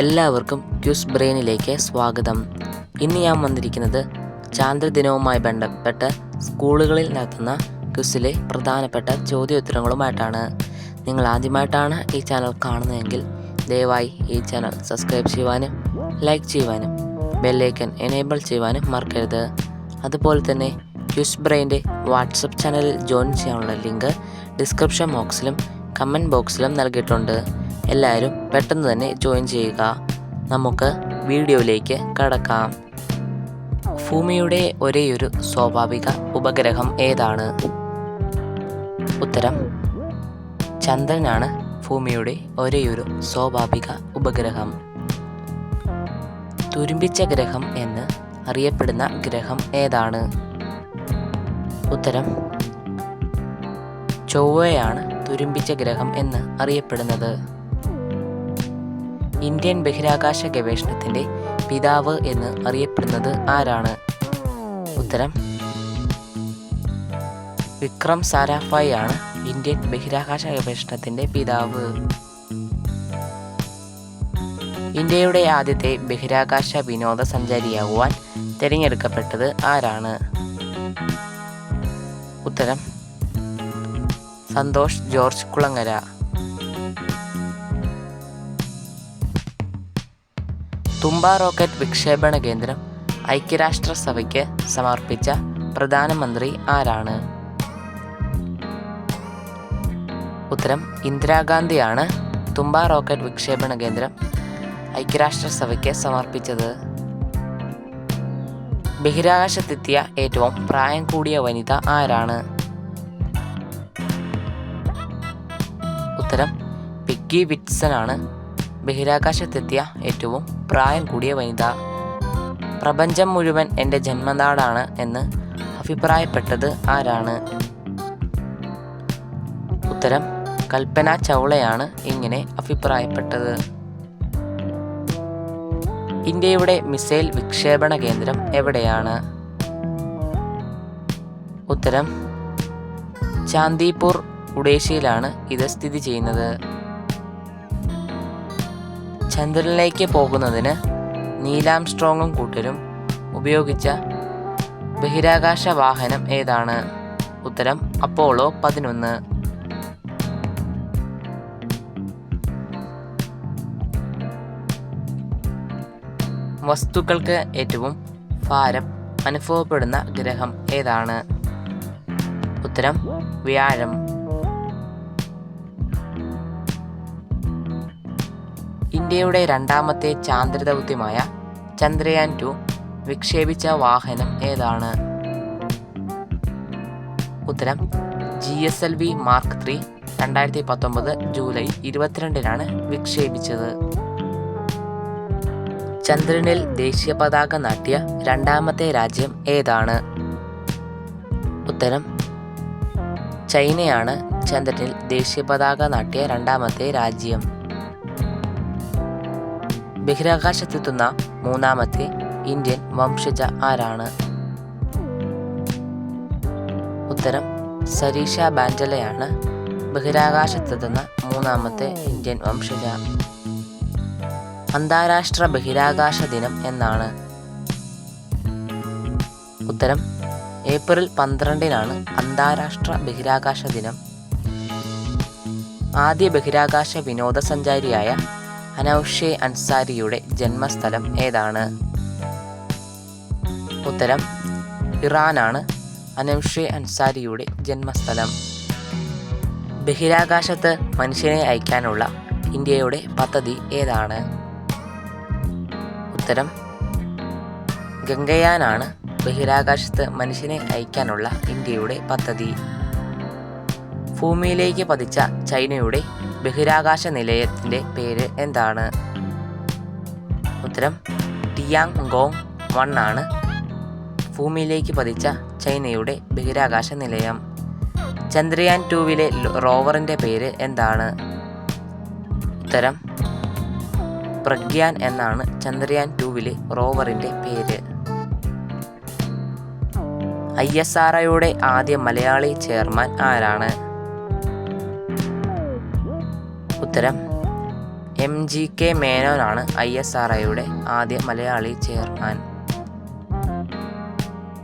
എല്ലാവർക്കും ക്യൂസ് ബ്രെയിനിലേക്ക് സ്വാഗതം. ഇന്ന് ഞാൻ വന്നിരിക്കുന്നത് ചാന്ദ്രദിനവുമായി ബന്ധപ്പെട്ട സ്കൂളുകളിൽ നടത്തുന്ന ക്യൂസിലെ പ്രധാനപ്പെട്ട ചോദ്യോത്തരങ്ങളുമായിട്ടാണ്. നിങ്ങൾ ആദ്യമായിട്ടാണ് ഈ ചാനൽ കാണുന്നതെങ്കിൽ ദയവായി ഈ ചാനൽ സബ്സ്ക്രൈബ് ചെയ്യുവാനും ലൈക്ക് ചെയ്യുവാനും ബെല്ലൈക്കൻ എനേബിൾ ചെയ്യുവാനും മറക്കരുത്. അതുപോലെ തന്നെ ക്യൂസ് ബ്രെയിന്റെ വാട്സപ്പ് ചാനലിൽ ജോയിൻ ചെയ്യാനുള്ള ലിങ്ക് ഡിസ്ക്രിപ്ഷൻ ബോക്സിലും കമന്റ് ബോക്സിലും നൽകിയിട്ടുണ്ട്. എല്ലാവരും പെട്ടെന്ന് തന്നെ ജോയിൻ ചെയ്യുക. നമുക്ക് വീഡിയോയിലേക്ക് കടക്കാം. ഭൂമിയുടെ ഒരേയൊരു സ്വാഭാവിക ഉപഗ്രഹം ഏതാണ്? ഉത്തരം ചന്ദ്രനാണ് ഭൂമിയുടെ ഒരേയൊരു സ്വാഭാവിക ഉപഗ്രഹം. തുരുമ്പിച്ച ഗ്രഹം എന്ന് അറിയപ്പെടുന്ന ഗ്രഹം ഏതാണ്? ഉത്തരം ചൊവ്വയാണ് തുരുമ്പിച്ച ഗ്രഹം എന്ന് അറിയപ്പെടുന്നത്. ഇന്ത്യൻ ബഹിരാകാശ ഗവേഷണത്തിന്റെ പിതാവ് എന്ന് അറിയപ്പെടുന്നത് ആരാണ്? ഉത്തരം വിക്രം സാരാഭായ് ആണ് ഇന്ത്യൻ ബഹിരാകാശ ഗവേഷണത്തിന്റെ പിതാവ്. ഇന്ത്യയുടെ ആദ്യത്തെ ബഹിരാകാശ വിനോദസഞ്ചാരിയാകുവാൻ തിരഞ്ഞെടുക്കപ്പെട്ടത് ആരാണ്? ഉത്തരം സന്തോഷ് ജോർജ് കുളങ്ങര. തുമ്പ റോക്കറ്റ് വിക്ഷേപണ കേന്ദ്രം ഐക്യരാഷ്ട്രസഭയ്ക്ക് സമർപ്പിച്ച പ്രധാനമന്ത്രി ആരാണ്? ഉത്തരം ഇന്ദിരാഗാന്ധിയാണ് തുമ്പ റോക്കറ്റ് വിക്ഷേപണ കേന്ദ്രം ഐക്യരാഷ്ട്രസഭയ്ക്ക് സമർപ്പിച്ചത്. ബഹിരാകാശത്തെത്തിയ ഏറ്റവും പ്രായം കൂടിയ വനിത ആരാണ്? ഉത്തരം പിഗ്ഗി വിറ്റ്സൺ ആണ്. ബഹിരാകാശത്തെത്തിയ ഏറ്റവും പ്രായം കൂടിയ വനിത. പ്രപഞ്ചം മുഴുവൻ എന്റെ ജന്മനാടാണ് എന്ന് അഭിപ്രായപ്പെട്ടത് ആരാണ്? ഉത്തരം കൽപ്പന ചൗളയാണ് ഇങ്ങനെ അഭിപ്രായപ്പെട്ടത്. ഇന്ത്യയുടെ മിസൈൽ വിക്ഷേപണ കേന്ദ്രം എവിടെയാണ്? ഉത്തരം ചാന്ദിപൂർ ഉഡേഷ്യയിലാണ് ഇത് സ്ഥിതി ചെയ്യുന്നത്. ചന്ദ്രനിലേക്ക് പോകുന്നതിന് നീലാം സ്ട്രോങ്ങും കൂട്ടരും ഉപയോഗിച്ച ബഹിരാകാശ വാഹനം ഏതാണ്? ഉത്തരം അപ്പോളോ പതിനൊന്ന്. വസ്തുക്കൾക്ക് ഏറ്റവും ഭാരം അനുഭവപ്പെടുന്ന ഗ്രഹം ഏതാണ്? ഉത്തരം വ്യാഴം. ഇന്ത്യയുടെ രണ്ടാമത്തെ ചാന്ദ്രദൗത്യമായ ചന്ദ്രയാൻ ടു വിക്ഷേപിച്ച വാഹനം ഏതാണ്? ഉത്തരം G S L V mark three രണ്ടായിരത്തി പത്തൊമ്പത് ജൂലൈ ഇരുപത്തിരണ്ടിനാണ് വിക്ഷേപിച്ചത്. ചന്ദ്രനിൽ ദേശീയ പതാക നാട്ടിയ രണ്ടാമത്തെ രാജ്യം ഏതാണ്? ഉത്തരം ചൈനയാണ് ചന്ദ്രനിൽ ദേശീയ പതാക നാട്ടിയ രണ്ടാമത്തെ രാജ്യം. ബഹിരാകാശത്തെത്തുന്ന മൂന്നാമത്തെ ഇന്ത്യൻ വംശജ ആരാണ്? ഉത്തരം സരീഷ ബാൻഡലയാണ്. ബഹിരാകാശത്തെത്തുന്ന മൂന്നാമത്തെ ഇന്ത്യൻ വംശജ. അന്താരാഷ്ട്ര ബഹിരാകാശ ദിനം എന്നാണ്. ഉത്തരം ഏപ്രിൽ പന്ത്രണ്ടിനാണ് അന്താരാഷ്ട്ര ബഹിരാകാശ ദിനം. ആദ്യ ബഹിരാകാശ വിനോദസഞ്ചാരിയായ അനൌഷെ അൻസാരിയുടെ ജന്മസ്ഥലം ഏതാണ്? ഉത്തരം ഇറാനാണ്. അനൌഷെ അൻസാരിയുടെ ജന്മസ്ഥലം. ബഹിരാകാശത്ത് മനുഷ്യനെ അയക്കാനുള്ള ഇന്ത്യയുടെ പദ്ധതി ഏതാണ്? ഉത്തരം ഗംഗയാനാണ്. ബഹിരാകാശത്ത് മനുഷ്യനെ അയക്കാനുള്ള ഇന്ത്യയുടെ പദ്ധതി. ഭൂമിയിലേക്ക് പതിച്ച ചൈനയുടെ ബഹിരാകാശ നിലയത്തിന്റെ പേര് എന്താണ്? ഉത്തരം ടിയാങ് ഗോങ് വൺ ആണ്. ഭൂമിയിലേക്ക് പതിച്ച ചൈനയുടെ ബഹിരാകാശ നിലയം. ചന്ദ്രയാൻ ടൂവിലെ റോവറിന്റെ പേര് എന്താണ്? ഉത്തരം പ്രഗ്യാൻ എന്നാണ് ചന്ദ്രയാൻ ടൂവിലെ റോവറിന്റെ പേര്. ഐ എസ് ആർ ആദ്യ മലയാളി ചെയർമാൻ ആരാണ്? ഉത്തരം. എം ജി കെ മേനോനാണ് ഐ എസ് ആർ ഒയുടെ ആദ്യ മലയാളി ചെയർമാൻ.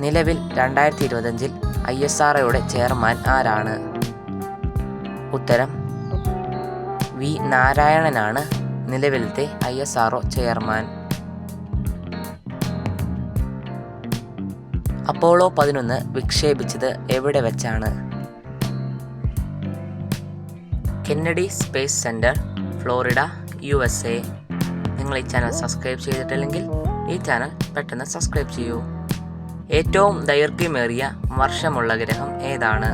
നിലവിൽ രണ്ടായിരത്തി ഇരുപത്തഞ്ചിൽ ഐ എസ് ആർ ഒയുടെ ചെയർമാൻ ആരാണ്? ഉത്തരം. വി നാരായണനാണ് നിലവിലത്തെ I S R O chairman. Apollo പതിനൊന്ന് വിക്ഷേപിച്ചത് എവിടെ വെച്ചാണ്? Kennedy space centre Florida U S A നിങ്ങൾ ഈ ചാനൽ സബ്സ്ക്രൈബ് ചെയ്തിട്ടില്ലെങ്കിൽ ഈ ചാനൽ പെട്ടെന്ന് സബ്സ്ക്രൈബ് ചെയ്യൂ. ഏറ്റവും ദൈർഘ്യമേറിയ വർഷമുള്ള ഗ്രഹം ഏതാണ്?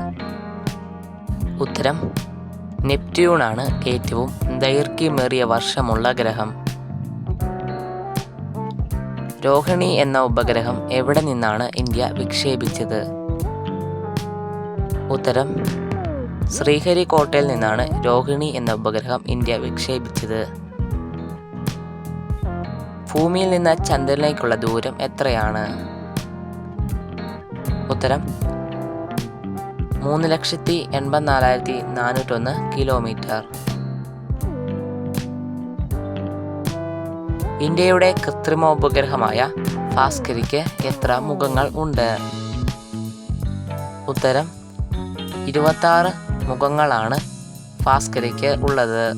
ഉത്തരം നെപ്റ്റ്യൂൺ ആണ് ഏറ്റവും ദൈർഘ്യമേറിയ വർഷമുള്ള ഗ്രഹം. രോഹിണി എന്ന ഉപഗ്രഹം എവിടെ നിന്നാണ് ഇന്ത്യ വിക്ഷേപിച്ചത്? ഉത്തരം ശ്രീഹരിക്കോട്ടയിൽ നിന്നാണ് രോഹിണി എന്ന ഉപഗ്രഹം ഇന്ത്യ വിക്ഷേപിച്ചത്. ഭൂമിയിൽ നിന്ന് ചന്ദ്രനിലേക്കുള്ള ദൂരം എത്രയാണ്? ഉത്തരം മൂന്ന് ലക്ഷത്തി എൺപത്തിനാലായിരത്തി നാനൂറ്റൊന്ന് കിലോമീറ്റർ. ഇന്ത്യയുടെ കൃത്രിമ ഉപഗ്രഹമായ ഭാസ്കരിക്ക് എത്ര മുഖങ്ങൾ ഉണ്ട്? ഉത്തരം ഇരുപത്താറ് മുഖങ്ങളാണ് ഭാസ്കരയ്ക്ക് ഉള്ളത്.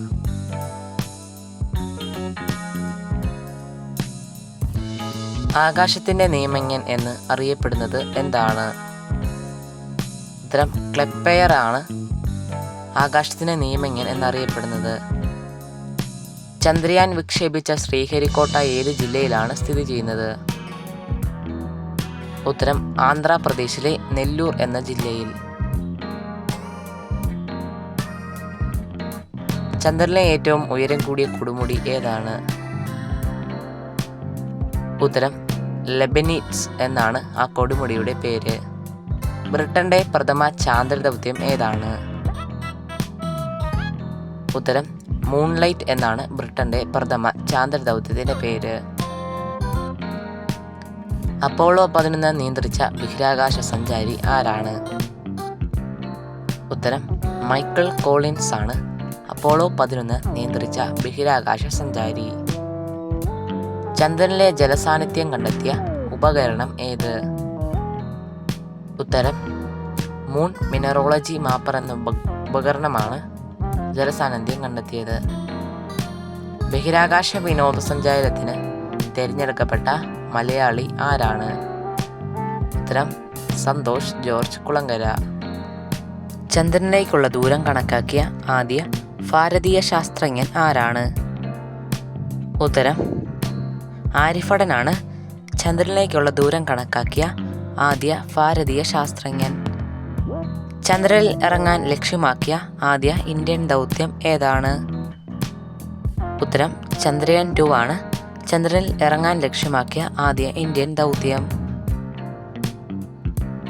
ആകാശത്തിന്റെ നിയമജ്ഞൻ എന്ന് അറിയപ്പെടുന്നത് എന്താണ്? ഉത്തരം ക്ലെപ്പയർ ആണ് ആകാശത്തിന്റെ നിയമജ്ഞൻ എന്നറിയപ്പെടുന്നത്. ചന്ദ്രയാൻ വിക്ഷേപിച്ച ശ്രീഹരിക്കോട്ട ഏത് ജില്ലയിലാണ് സ്ഥിതി ചെയ്യുന്നത്? ഉത്തരം ആന്ധ്രാപ്രദേശിലെ നെല്ലൂർ എന്ന ജില്ലയിൽ. ചന്ദ്രനിലെ ഏറ്റവും ഉയരം കൂടിയ കൊടുമുടി ഏതാണ്? ഉത്തരം ലെബനിറ്റ്സ് എന്നാണ് ആ കൊടുമുടിയുടെ പേര്. ബ്രിട്ടന്റെ പ്രഥമ ചാന്ദ്ര ദൗത്യം ഏതാണ്? ഉത്തരം മൂൺലൈറ്റ് എന്നാണ് ബ്രിട്ടന്റെ പ്രഥമ ചാന്ദ്ര ദൗത്യത്തിന്റെ പേര്. അപ്പോളോ പതിനൊന്ന് നിയന്ത്രിച്ച ബഹിരാകാശ സഞ്ചാരി ആരാണ്? ഉത്തരം മൈക്കിൾ കോളിൻസ് ആണ്. അപ്പോളോ പതിനൊന്ന് നിയന്ത്രിച്ച ബഹിരാകാശ സഞ്ചാരി. ചന്ദ്രനിലെ ജലസാന്നിധ്യം കണ്ടെത്തിയ ഉപകരണം ഏത്? ഉത്തരം മൂൺ മിനറോളജി മാപ്പർ എന്ന ഉപ ഉപകരണമാണ് ജലസാന്നിധ്യം കണ്ടെത്തിയത്. ബഹിരാകാശ വിനോദസഞ്ചാരത്തിന് തിരഞ്ഞെടുക്കപ്പെട്ട മലയാളി ആരാണ്? ഉത്തരം സന്തോഷ് ജോർജ് കുളങ്കര ചന്ദ്രനിലേക്കുള്ള ദൂരം കണക്കാക്കിയ ആദ്യ ഭാരതീയ ശാസ്ത്രജ്ഞൻ ആരാണ്? ഉത്തരം. ആരിഫടനാണ് ചന്ദ്രനിലേക്കുള്ള ദൂരം കണക്കാക്കിയ ആദ്യ ഭാരതീയ ശാസ്ത്രജ്ഞൻ ചന്ദ്രനിൽ ഇറങ്ങാൻ ലക്ഷ്യമാക്കിയ ആദ്യ ഇന്ത്യൻ ദൗത്യം ഏതാണ്? ഉത്തരം. ചന്ദ്രയാൻ ടു ആണ് ചന്ദ്രനിൽ ഇറങ്ങാൻ ലക്ഷ്യമാക്കിയ ആദ്യ ഇന്ത്യൻ ദൗത്യം.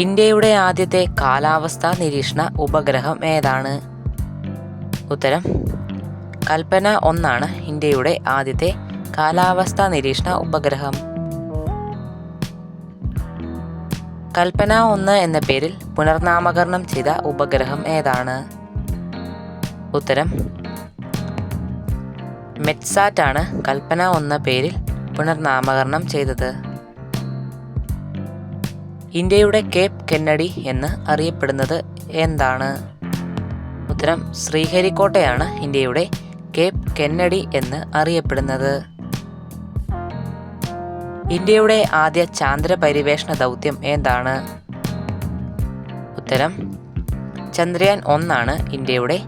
ഇന്ത്യയുടെ ആദ്യത്തെ കാലാവസ്ഥാ നിരീക്ഷണ ഉപഗ്രഹം ഏതാണ്? ഉത്തരം. കൽപ്പന ഒന്നാണ് ഇന്ത്യയുടെ ആദ്യത്തെ കാലാവസ്ഥാ നിരീക്ഷണ ഉപഗ്രഹം. കൽപ്പന ഒന്ന് എന്ന പേരിൽ പുനർനാമകരണം ചെയ്ത ഉപഗ്രഹം ഏതാണ്? ഉത്തരം. മെറ്റ്സാറ്റ് ആണ് കൽപ്പന ഒന്ന പേരിൽ പുനർനാമകരണം ചെയ്തത്. ഇന്ത്യയുടെ കേപ്പ് കെന്നഡി എന്ന് അറിയപ്പെടുന്നത് എന്താണ്? ഉത്തരം ശ്രീഹരിക്കോട്ടയാണ് ഇന്ത്യയുടെ കേപ്പ് കെന്നഡി എന്ന് അറിയപ്പെടുന്നത്. ഇന്ത്യയുടെ ആദ്യ ചാന്ദ്ര പരിവേഷണ ദൗത്യം എന്താണ് ഉത്തരം ചന്ദ്രയാൻ ഒന്നാണ് ഇന്ത്യയുടെ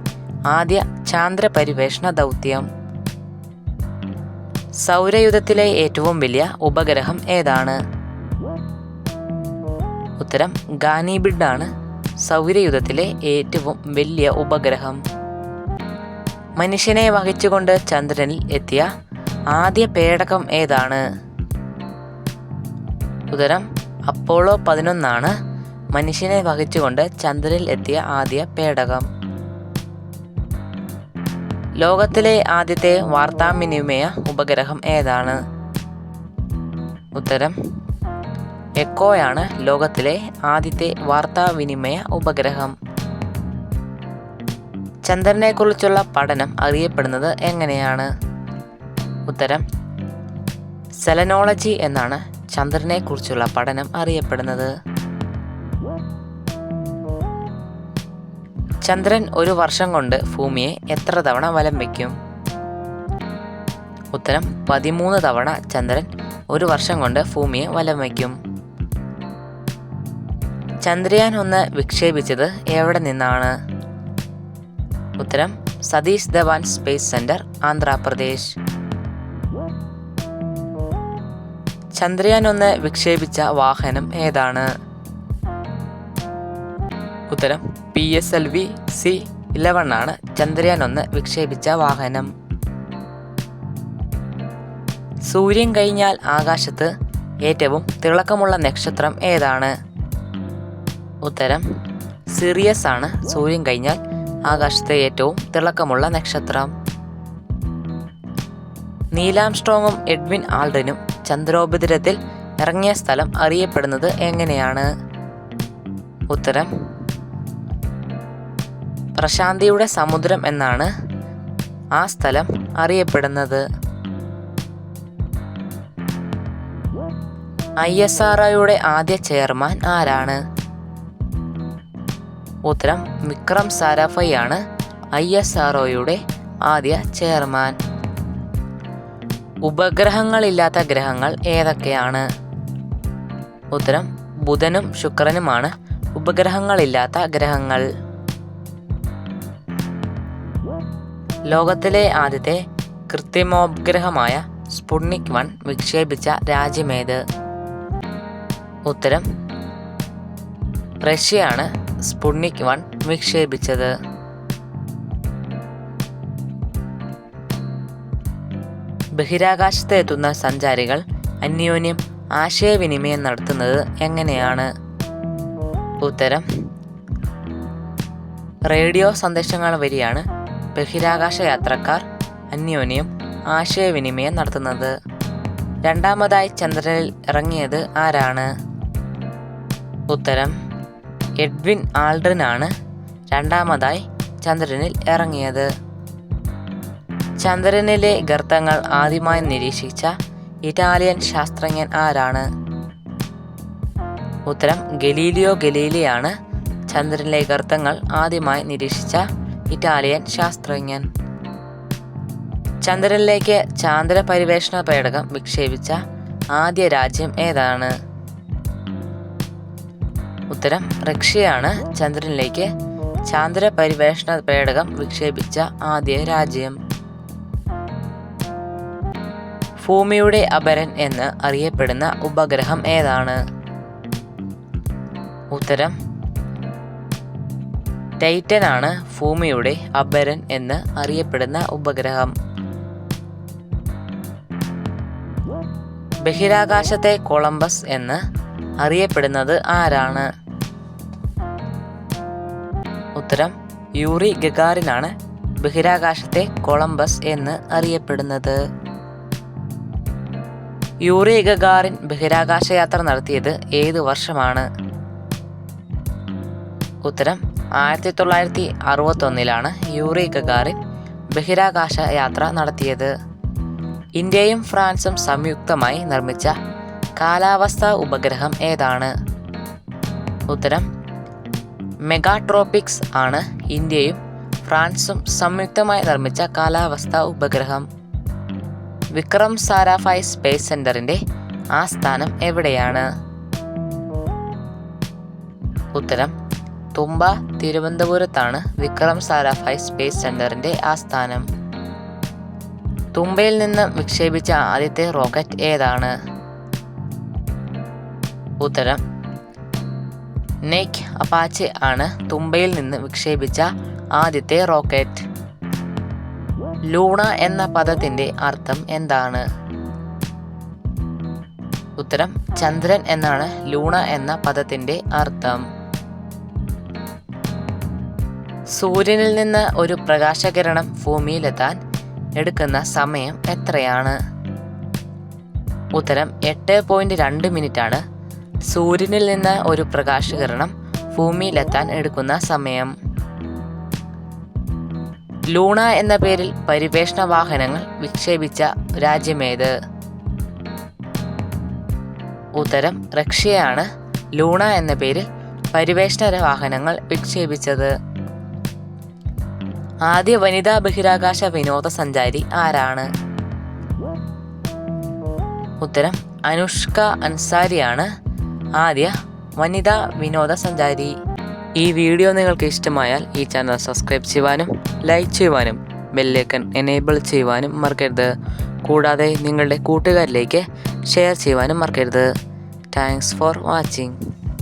ആദ്യ ചാന്ദ്ര പരിവേഷണ ദൗത്യം. സൗരയുധത്തിലെ ഏറ്റവും വലിയ ഉപഗ്രഹം ഏതാണ്? ഉത്തരം ഗാനിബിഡ് ആണ് സൗരയുധത്തിലെ ഏറ്റവും വലിയ ഉപഗ്രഹം. മനുഷ്യനെ വഹിച്ചുകൊണ്ട് ചന്ദ്രനിൽ എത്തിയ ആദ്യ പേടകം ഏതാണ്? ഉത്തരം അപ്പോളോ പതിനൊന്നാണ്. മനുഷ്യനെ വഹിച്ചുകൊണ്ട് ചന്ദ്രനിൽ എത്തിയ ആദ്യ പേടകം. ലോകത്തിലെ ആദ്യത്തെ വാർത്താവിനിമയ ഉപഗ്രഹം ഏതാണ്? ഉത്തരം എക്കോയാണ് ലോകത്തിലെ ആദ്യത്തെ വാർത്താവിനിമയ ഉപഗ്രഹം. ചന്ദ്രനെക്കുറിച്ചുള്ള പഠനം അറിയപ്പെടുന്നത് എങ്ങനെയാണ്? ഉത്തരം സെലനോളജി എന്നാണ് ചന്ദ്രനെക്കുറിച്ചുള്ള പഠനം അറിയപ്പെടുന്നത്. ചന്ദ്രൻ ഒരു വർഷം കൊണ്ട് ഭൂമിയെ എത്ര തവണ വലം വയ്ക്കും? ഉത്തരം പതിമൂന്ന് തവണ ചന്ദ്രൻ ഒരു വർഷം കൊണ്ട് ഭൂമിയെ വലം വയ്ക്കും. ചന്ദ്രയാൻ ഒന്ന് വിക്ഷേപിച്ചത് എവിടെ നിന്നാണ്? ഉത്തരം സതീഷ് ധവാൻ സ്പേസ് സെന്റർ ആന്ധ്രാപ്രദേശ്. ചന്ദ്രയാൻ ഒന്ന് വിക്ഷേപിച്ച വാഹനം ഏതാണ്? ഉത്തരം P S L V C eleven ആണ് ചന്ദ്രയാൻ ഒന്ന് വിക്ഷേപിച്ച വാഹനം. സൂര്യൻ കഴിഞ്ഞാൽ ആകാശത്ത് ഏറ്റവും തിളക്കമുള്ള നക്ഷത്രം ഏതാണ്? ഉത്തരം. സിറിയസ് ആണ് സൂര്യൻ കഴിഞ്ഞാൽ ആകാശത്തെ ഏറ്റവും തിളക്കമുള്ള നക്ഷത്രം. നീലാംസ്ട്രോങ്ങും എഡ്വിൻ ആൾഡനും ചന്ദ്രോപരിതലത്തിൽ ഇറങ്ങിയ സ്ഥലം അറിയപ്പെടുന്നത് എങ്ങനെയാണ്? ഉത്തരം. പ്രശാന്തിയുടെ സമുദ്രം എന്നാണ് ആ സ്ഥലം അറിയപ്പെടുന്നത്. ഐ എസ് ആർ ആദ്യ ചെയർമാൻ ആരാണ്? ഉത്തരം വിക്രം സാരാഫൈ ആണ് ഐ എസ് ആർ ഒയുടെ ആദ്യ ചെയർമാൻ. ഉപഗ്രഹങ്ങളില്ലാത്ത ഗ്രഹങ്ങൾ ഏതൊക്കെയാണ്? ഉത്തരം ബുധനും ശുക്രനുമാണ് ഉപഗ്രഹങ്ങളില്ലാത്ത ഗ്രഹങ്ങൾ. ലോകത്തിലെ ആദ്യത്തെ കൃത്രിമോപഗ്രഹമായ സ്പുട്നിക് വൺ വിക്ഷേപിച്ച രാജ്യമേത്? ഉത്തരം റഷ്യയാണ്. Sputnik one വിക്ഷേപിച്ചത്. ബഹിരാകാശത്ത് എത്തുന്ന സഞ്ചാരികൾ അന്യോന്യം ആശയവിനിമയം നടത്തുന്നത് എങ്ങനെയാണ്? ഉത്തരം. റേഡിയോ സന്ദേശങ്ങൾ വഴിയാണ് ബഹിരാകാശ യാത്രക്കാർ അന്യോന്യം ആശയവിനിമയം നടത്തുന്നത്. രണ്ടാമതായി ചന്ദ്രനിൽ ഇറങ്ങിയത് ആരാണ്? ഉത്തരം. എഡ്വിൻ ആൾഡ്രിനാണ് രണ്ടാമതായി ചന്ദ്രനിൽ ഇറങ്ങിയത്. ചന്ദ്രനിലെ ഗർത്തങ്ങൾ ആദ്യമായി നിരീക്ഷിച്ച ഇറ്റാലിയൻ ശാസ്ത്രജ്ഞൻ ആരാണ്? ഉത്തരം ഗലീലിയോ ഗലീലിയാണ് ചന്ദ്രനിലെ ഗർത്തങ്ങൾ ആദ്യമായി നിരീക്ഷിച്ച ഇറ്റാലിയൻ ശാസ്ത്രജ്ഞൻ. ചന്ദ്രനിലേക്ക് ചാന്ദ്ര പരിവേഷണ പേടകം വിക്ഷേപിച്ച ആദ്യ രാജ്യം ഏതാണ്? ഉത്തരം റഷ്യയാണ്. ചന്ദ്രനിലേക്ക് ചാന്ദ്ര പരിവേഷണ പേടകം വിക്ഷേപിച്ച ആദ്യ രാജ്യം. ഭൂമിയുടെ അപരൻ എന്ന് അറിയപ്പെടുന്ന ഉപഗ്രഹം ഏതാണ്? ഉത്തരം ടൈറ്റൻ ആണ് ഭൂമിയുടെ അപരൻ എന്ന് അറിയപ്പെടുന്ന ഉപഗ്രഹം. ബഹിരാകാശത്തെ കൊളംബസ് എന്ന് അറിയപ്പെടുന്നത് ആരാണ്? ഉത്തരം യൂറി ഗഗാറിനാണ് ബഹിരാകാശത്തെ കൊളംബസ് എന്ന് അറിയപ്പെടുന്നത്. യൂറി ഗഗാറിൻ ബഹിരാകാശ യാത്ര നടത്തിയത് ഏത് വർഷമാണ്? ഉത്തരം ആയിരത്തി തൊള്ളായിരത്തി അറുപത്തൊന്നിലാണ് യൂറി ഗഗാറിൻ ബഹിരാകാശ യാത്ര നടത്തിയത്. ഇന്ത്യയും ഫ്രാൻസും സംയുക്തമായി നിർമ്മിച്ച കാലാവസ്ഥാ ഉപഗ്രഹം ഏതാണ്? ഉത്തരം മെഗാട്രോപിക്സ് ആണ് ഇന്ത്യയും ഫ്രാൻസും സംയുക്തമായി നിർമ്മിച്ച കാലാവസ്ഥാ ഉപഗ്രഹം. വിക്രം സാരാഫായ് സ്പേസ് സെന്ററിന്റെ ആസ്ഥാനം എവിടെയാണ്? ഉത്തരം തുമ്പ തിരുവനന്തപുരത്താണ് വിക്രം സാരാഫായ് സ്പേസ് സെന്ററിന്റെ ആസ്ഥാനം തുമ്പയിൽ നിന്ന് വിക്ഷേപിച്ച ആദ്യത്തെ റോക്കറ്റ് ഏതാണ്? ഉത്തരം നെയ്ക്ക് അപ്പാച്ചെ ആണ് തുമ്പയിൽ നിന്ന് വിക്ഷേപിച്ച ആദ്യത്തെ റോക്കറ്റ്. ലൂണ എന്ന പദത്തിന്റെ അർത്ഥം എന്താണ്? ഉത്തരം ചന്ദ്രൻ എന്നാണ് ലൂണ എന്ന പദത്തിന്റെ അർത്ഥം. സൂര്യനിൽ നിന്ന് ഒരു പ്രകാശകിരണം ഭൂമിയിലെത്താൻ എടുക്കുന്ന സമയം എത്രയാണ്? ഉത്തരം എട്ട് പോയിന്റ് രണ്ട് മിനിറ്റ് ആണ് സൂര്യനിൽ നിന്ന് ഒരു പ്രകാശകിരണം ഭൂമിയിലെത്താൻ എടുക്കുന്ന സമയം. ലൂണ എന്ന പേരിൽ പരിവേഷണ വാഹനങ്ങൾ വിക്ഷേപിച്ച രാജ്യമേത്? ഉത്തരം റഷ്യയാണ്. ലൂണ എന്ന പേരിൽ പരിവേഷണ വാഹനങ്ങൾ വിക്ഷേപിച്ചത്. ആദ്യ വനിതാ ബഹിരാകാശ വിനോദസഞ്ചാരി ആരാണ്? ഉത്തരം അനുഷ്ക അൻസാരിയാണ്. ആദ്യ വനിതാ വിനോദസഞ്ചാരി ഈ വീഡിയോ നിങ്ങൾക്ക് ഇഷ്ടമായാൽ ഈ ചാനൽ സബ്സ്ക്രൈബ് ചെയ്യുവാനും ലൈക്ക് ചെയ്യുവാനും ബെല്ലേക്കൺ എനേബിൾ ചെയ്യുവാനും മറക്കരുത്. കൂടാതെ നിങ്ങളുടെ കൂട്ടുകാരിലേക്ക് ഷെയർ ചെയ്യുവാനും മറക്കരുത്. Thanks for watching